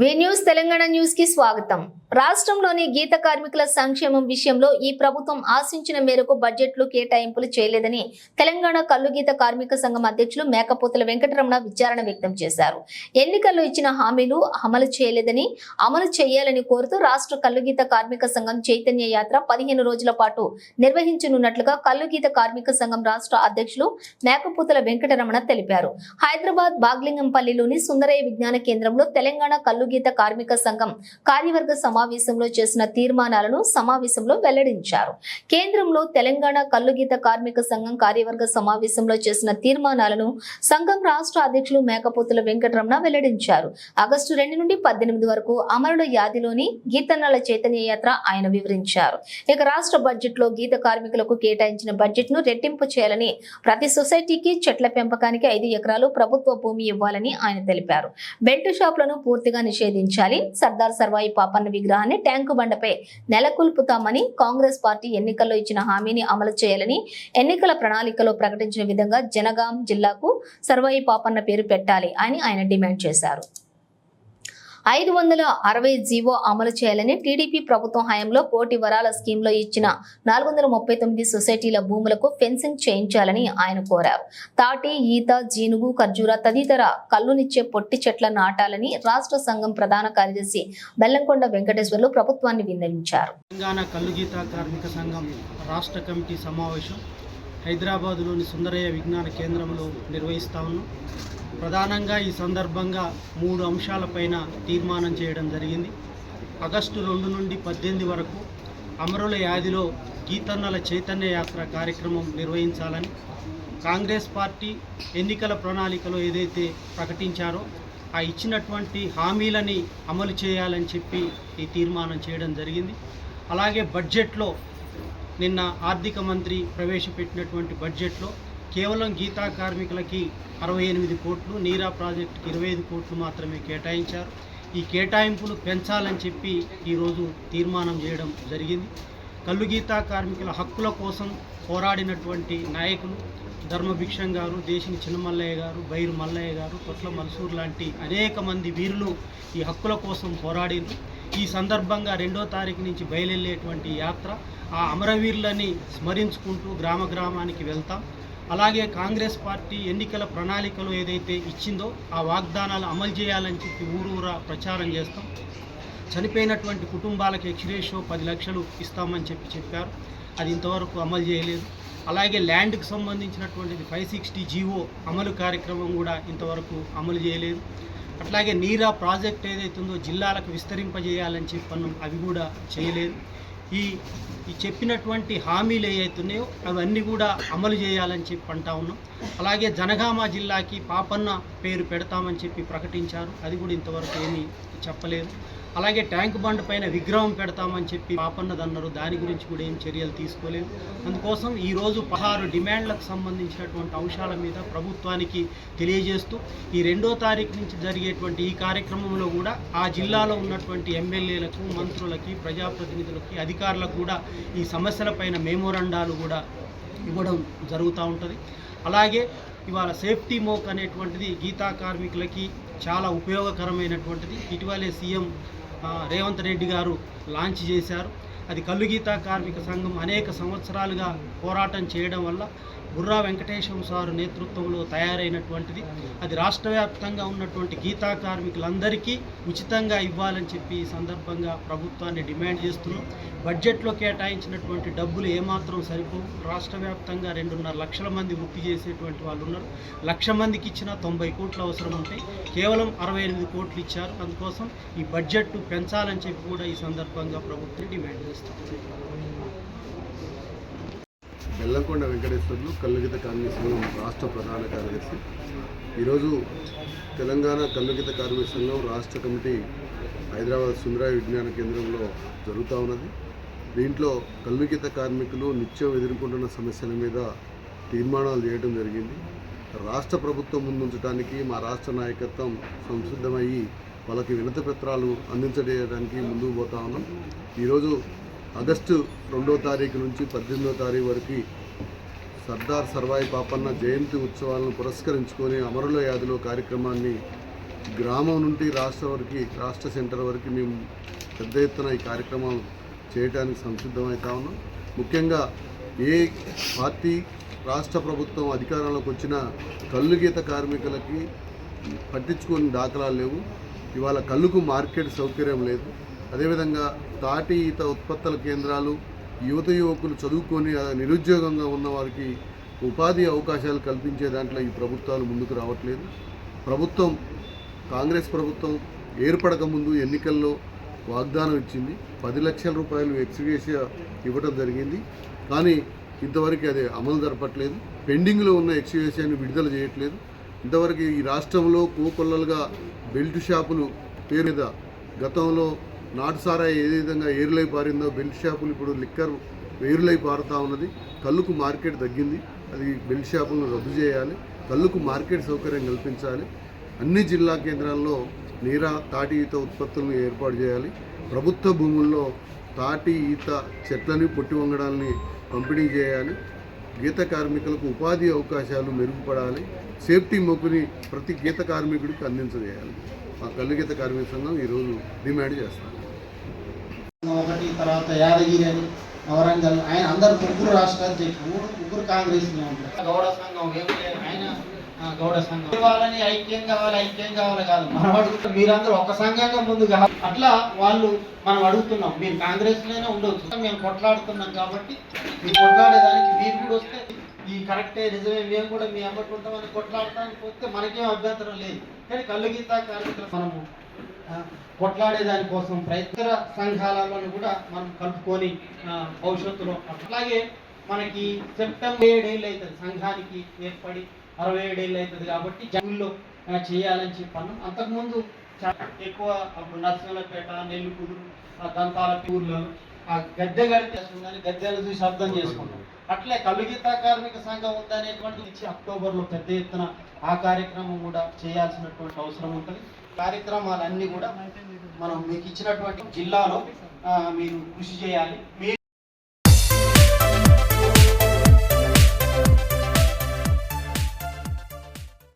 వి news Telangana న్యూస్కి స్వాగతం. రాష్ట్రంలోని గీత కార్మికుల సంక్షేమం విషయంలో ఈ ప్రభుత్వం ఆశించిన మేరకు బడ్జెట్లు కేటాయింపులు చేయలేదని తెలంగాణ కల్లు గీత కార్మిక సంఘం అధ్యక్షులు మేకపోతుల వెంకటరమణ విచారణ వ్యక్తం చేశారు. ఎన్నికల్లో ఇచ్చిన హామీలు అమలు చేయలేదని అమలు చేయాలని కోరుతూ రాష్ట్ర కల్లు గీత కార్మిక సంఘం చైతన్య యాత్ర పదిహేను రోజుల పాటు నిర్వహించనున్నట్లుగా కల్లు గీత కార్మిక సంఘం రాష్ట్ర అధ్యక్షులు మేకపోతుల వెంకటరమణ తెలిపారు. హైదరాబాద్ బాగ్లింగంపల్లిలోని సుందరయ్య విజ్ఞాన కేంద్రంలో తెలంగాణ కల్లు కల్లుగీత కార్మిక సంఘం కార్యవర్గ సమావేశంలో చేసిన తీర్మానాలను సమావేశంలో వెల్లడించారు. కేంద్రంలో తెలంగాణ కల్లుగీత కార్మిక సంఘం కార్యవర్గ సమావేశంలో చేసిన తీర్మానాలను సంఘం రాష్ట్ర అధ్యక్షులు మేకపోతుల వెంకటరమణ వెల్లడించారు. ఆగస్టు రెండు నుండి పద్దెనిమిది వరకు అమరుల యాదిలోని గీతన్నల చైతన్య యాత్ర ఆయన వివరించారు. ఇక రాష్ట్ర బడ్జెట్లో గీత కార్మికులకు కేటాయించిన బడ్జెట్ను రెట్టింపు చేయాలని ప్రతి సొసైటీకి చెట్ల పెంపకానికి ఐదు ఎకరాలు ప్రభుత్వ భూమి ఇవ్వాలని ఆయన తెలిపారు. బెల్ట్ షాపులను పూర్తిగా నిషేధించాలి. సర్దార్ సర్వాయి పాపన్న విగ్రహాన్ని ట్యాంకు బండపై నెలకొల్పుతామని కాంగ్రెస్ పార్టీ ఎన్నికల్లో ఇచ్చిన హామీని అమలు చేయాలని ఎన్నికల ప్రణాళికలో ప్రకటించిన విధంగా జనగాం జిల్లాకు సర్వాయి పాపన్న పేరు పెట్టాలి అని ఆయన డిమాండ్ చేశారు. ఐదు వందల అరవై జీవో అమలు చేయాలని టీడీపీ ప్రభుత్వం హయాంలో కోటి వరాల స్కీమ్లో ఇచ్చిన నాలుగు వందల ముప్పై తొమ్మిది సొసైటీల భూములకు ఫెన్సింగ్ చేయించాలని ఆయన కోరారు. తాటి ఈత జీనుగు ఖర్జూర తదితర కల్లునిచ్చే పొట్టి చెట్ల నాటాలని రాష్ట్ర సంఘం ప్రధాన కార్యదర్శి బెల్లంకొండ వెంకటేశ్వర్లు ప్రభుత్వాన్ని విన్నవించారు. తెలంగాణ కల్లుగీత కార్మిక సంఘం రాష్ట్ర కమిటీ సమావేశం హైదరాబాదులోని సుందరయ్య విజ్ఞాన కేంద్రంలో నిర్వహిస్తా ఉన్నాం. ప్రధానంగా ఈ సందర్భంగా మూడు అంశాలపైన తీర్మానం చేయడం జరిగింది. ఆగస్టు రెండు నుండి పద్దెనిమిది వరకు అమరుల యాదిలో గీతన్నల చైతన్య యాత్ర కార్యక్రమం నిర్వహించాలని కాంగ్రెస్ పార్టీ ఎన్నికల ప్రణాళికలో ఏదైతే ప్రకటించారో ఆ ఇచ్చినటువంటి హామీలని అమలు చేయాలని చెప్పి ఈ తీర్మానం చేయడం జరిగింది. అలాగే బడ్జెట్లో నిన్న ఆర్థిక మంత్రి ప్రవేశపెట్టినటువంటి బడ్జెట్లో కేవలం గీతా కార్మికులకి అరవై ఎనిమిది కోట్లు నీరా ప్రాజెక్టుకి ఇరవై ఐదు కోట్లు మాత్రమే కేటాయించారు. ఈ కేటాయింపులు పెంచాలని చెప్పి ఈరోజు తీర్మానం చేయడం జరిగింది. కల్లుగీత కార్మికుల హక్కుల కోసం పోరాడినటువంటి నాయకులు ధర్మభిక్షం గారు దేశిని చిన్నమల్లయ్య గారు బైరు మల్లయ్య గారు కొట్ల మల్సూర్ లాంటి అనేక మంది వీరులు ఈ హక్కుల కోసం పోరాడింది ఈ సందర్భంగా రెండో తారీఖు నుంచి బయలుదేరేటువంటి యాత్ర ఆ అమరవీరులని స్మరించుకుంటూ గ్రామ గ్రామానికి వెళ్తాం. అలాగే కాంగ్రెస్ పార్టీ ఎన్నికల ప్రణాళికలు ఏదైతే ఇచ్చిందో ఆ వాగ్దానాలు అమలు చేయాలని చెప్పి ఊరూరా ప్రచారం చేస్తాం. చనిపోయినటువంటి కుటుంబాలకి ఎక్స్రేషో పది లక్షలు ఇస్తామని చెప్పి చెప్పారు. అది ఇంతవరకు అమలు చేయలేదు. అలాగే ల్యాండ్కి సంబంధించినటువంటిది ఫైవ్ సిక్స్టీ జీవో అమలు కార్యక్రమం కూడా ఇంతవరకు అమలు చేయలేదు. అట్లాగే నీరా ప్రాజెక్ట్ ఏదైతే ఉందో జిల్లాలకు విస్తరింపజేయాలని చెప్పను అవి కూడా చేయలేదు. ఈ ఈ చెప్పినటువంటి హామీలు ఏవైతున్నాయో అవన్నీ కూడా అమలు చేయాలని చెప్పి అంటా ఉన్నాం. అలాగే జనగామ జిల్లాకి పాపన్న పేరు పెడతామని చెప్పి ప్రకటించారు. అది కూడా ఇంతవరకు ఏమీ చెప్పలేదు. అలాగే ట్యాంక్ బండ్ పైన విగ్రహం పెడతామని చెప్పి పాపన్నదన్నారు దాని గురించి కూడా ఏం చర్యలు తీసుకోలేదు. అందుకోసం ఈరోజు పదహారు డిమాండ్లకు సంబంధించినటువంటి అంశాల మీద ప్రభుత్వానికి తెలియజేస్తూ ఈ రెండో తారీఖు నుంచి జరిగేటువంటి ఈ కార్యక్రమంలో కూడా ఆ జిల్లాలో ఉన్నటువంటి ఎమ్మెల్యేలకు మంత్రులకి ప్రజాప్రతినిధులకి అధికారులకు కూడా ఈ సమస్యలపైన మెమోరండాలు కూడా ఇవ్వడం జరుగుతూ ఉంటుంది. అలాగే ఇవాళ సేఫ్టీ మోక్ అనేటువంటిది గీతా కార్మికులకి చాలా ఉపయోగకరమైనటువంటిది. ఇటీవలే సీఎం రేవంత్ రెడ్డి గారు లాంచ్ చేశారు. అది కల్లుగీత కార్మిక సంఘం అనేక సంవత్సరాలుగా పోరాటం చేయడం వల్ల బుర్రా వెంకటేశ్వర సారు నేతృత్వంలో తయారైనటువంటిది. అది రాష్ట్ర వ్యాప్తంగా ఉన్నటువంటి గీతా కార్మికులందరికీ ఉచితంగా ఇవ్వాలని చెప్పి ఈ సందర్భంగా ప్రభుత్వాన్ని డిమాండ్ చేస్తున్నాం. బడ్జెట్లో కేటాయించినటువంటి డబ్బులు ఏమాత్రం సరిపోవు. రాష్ట్ర వ్యాప్తంగా రెండున్నర లక్షల మంది వృత్తి చేసేటువంటి వాళ్ళు ఉన్నారు. లక్ష మందికి ఇచ్చిన తొంభై కోట్లు అవసరం ఉంటాయి. కేవలం అరవై ఎనిమిది కోట్లు ఇచ్చారు. అందుకోసం ఈ బడ్జెట్ పెంచాలని చెప్పి కూడా ఈ సందర్భంగా ప్రభుత్వం డిమాండ్ చేస్తుంది ఎల్లకొండ వెంకటేశ్వర్లు కల్లుగిత కార్మిక సంఘం రాష్ట్ర ప్రధాన కార్యదర్శి. ఈరోజు తెలంగాణ కల్లుగిత కార్మిక సంఘం రాష్ట్ర కమిటీ హైదరాబాద్ సుందరాయ విజ్ఞాన కేంద్రంలో జరుగుతూ ఉన్నది. దీంట్లో కల్లుగిత కార్మికులు నిత్యం ఎదుర్కొంటున్న సమస్యల మీద తీర్మానాలు చేయడం జరిగింది. రాష్ట్ర ప్రభుత్వం ముందుంచడానికి మా రాష్ట్ర నాయకత్వం సంసిద్ధమయ్యి వాళ్ళకి వినతి పత్రాలు అందించడానికి ముందుకు పోతా ఉన్నాం. ఈరోజు ఆగస్టు రెండో తారీఖు నుంచి పద్దెనిమిదో తారీఖు వరకు సర్దార్ సర్వాయి పాపన్న జయంతి ఉత్సవాలను పురస్కరించుకొని అమరుల యాదిలో కార్యక్రమాన్ని గ్రామం నుండి రాష్ట్ర వరకు రాష్ట్ర సెంటర్ వరకు మేము పెద్ద ఎత్తున ఈ కార్యక్రమం చేయడానికి సంసిద్ధమవుతా ఉన్నాం. ముఖ్యంగా ఏ పార్టీ రాష్ట్ర ప్రభుత్వం అధికారంలోకి వచ్చిన కళ్ళు గీత కార్మికులకి పట్టించుకొని దాఖలాలు లేవు. ఇవాళ కళ్ళుకు మార్కెట్ సౌకర్యం లేదు. అదేవిధంగా తాటి ఈత ఉత్పత్తుల కేంద్రాలు యువత యువకులు చదువుకొని నిరుద్యోగంగా ఉన్న వారికి ఉపాధి అవకాశాలు కల్పించే దాంట్లో ఈ ప్రభుత్వాలు ముందుకు రావట్లేదు. ప్రభుత్వం కాంగ్రెస్ ప్రభుత్వం ఏర్పడక ముందు ఎన్నికల్లో వాగ్దానం ఇచ్చింది. పది లక్షల రూపాయలు ఎక్స్గ్రేషియా ఇవ్వడం జరిగింది. కానీ ఇంతవరకు అది అమలు జరపట్లేదు. పెండింగ్లో ఉన్న ఎక్స్గ్రేషియాని విడుదల చేయట్లేదు. ఇంతవరకు ఈ రాష్ట్రంలో కోకొల్లలుగా బెల్ట్ షాపులు పేరు మీద గతంలో నాటుసారా ఏ విధంగా ఏరులై పారిందో బెల్ట్ షాపులు ఇప్పుడు లిక్కర్ ఏరులై పారుతూ ఉన్నది. కళ్ళుకు మార్కెట్ తగ్గింది. అది బెల్ట్ షాపులను రద్దు చేయాలి. కళ్ళుకు మార్కెట్ సౌకర్యం కల్పించాలి. అన్ని జిల్లా కేంద్రాల్లో నీరా తాటి ఈత ఉత్పత్తులను ఏర్పాటు చేయాలి. ప్రభుత్వ భూముల్లో తాటి ఈత చెట్లని పొట్టి వంగడాలని పంపిణీ చేయాలి. గీత కార్మికులకు ఉపాధి అవకాశాలు మెరుగుపడాలి. సేఫ్టీ మొక్కుని ప్రతి గీత కార్మికుడికి అందించజేయాలి. మా కళ్ళు గీత కార్మిక సంఘం ఈరోజు డిమాండ్ చేస్తాం. ఒకటి తర్వాత యాదగిరి అని వరంగల్ ఆయన అందరు ముగ్గురు రాష్ట్ర అధ్యక్షులు మూడు ముగ్గురు కాంగ్రెస్ గౌడ సంఘం ఏం లేదు ఆయన గౌడ సంఘం. వాళ్ళని ఐక్యం కావాలి ఐక్యం కావాలి కాదు. మనం అడుగుతాం మీరందరూ ఒక సంఘంగా ముందు కావాలి అట్లా వాళ్ళు మనం అడుగుతున్నాం మీరు కాంగ్రెస్లోనే ఉండొచ్చు. మేము కొట్లాడుతున్నాం కాబట్టి మీరు కొట్లాడేదానికి మీరు కూడా వస్తే ఈ కరెక్టే నిజమే. మేము కూడా మీ అమ్మటి ఉంటామని కొట్లాడటానికి వస్తే మనకేం అభ్యంతరం లేదు. కానీ కళ్ళు గీత కార్మికులు మనము కొట్లాడే దానికోసం ప్రయత్న సంఘాలను కూడా మనం కలుపుకొని భవిష్యత్తులో అట్లాగే మనకి సెప్టెంబర్ ఏడేళ్ళు అవుతుంది సంఘానికి ఏర్పడి అరవై ఏడేళ్ళు అవుతుంది కాబట్టి జనుల్లో చేయాలని చెప్పాను. అంతకుముందు చాలా ఎక్కువ అప్పుడు నరసింహపేట నెల్లికూరు ఆ దంతాల ఊర్లలో ఆ గద్దె గడితే గద్దెలు చూసి అర్థం చేసుకున్నాం. అట్లే కలుగీత కార్మిక సంఘం ఉందనేటువంటి ఇచ్చి అక్టోబర్లో పెద్ద ఎత్తున ఆ కార్యక్రమం కూడా చేయాల్సినటువంటి అవసరం ఉంటుంది. కార్యక్రమాలన్నీ కూడా మనం మీకు ఇచ్చినటువంటి జిల్లాలో మీరు కృషి చేయాలి. మీ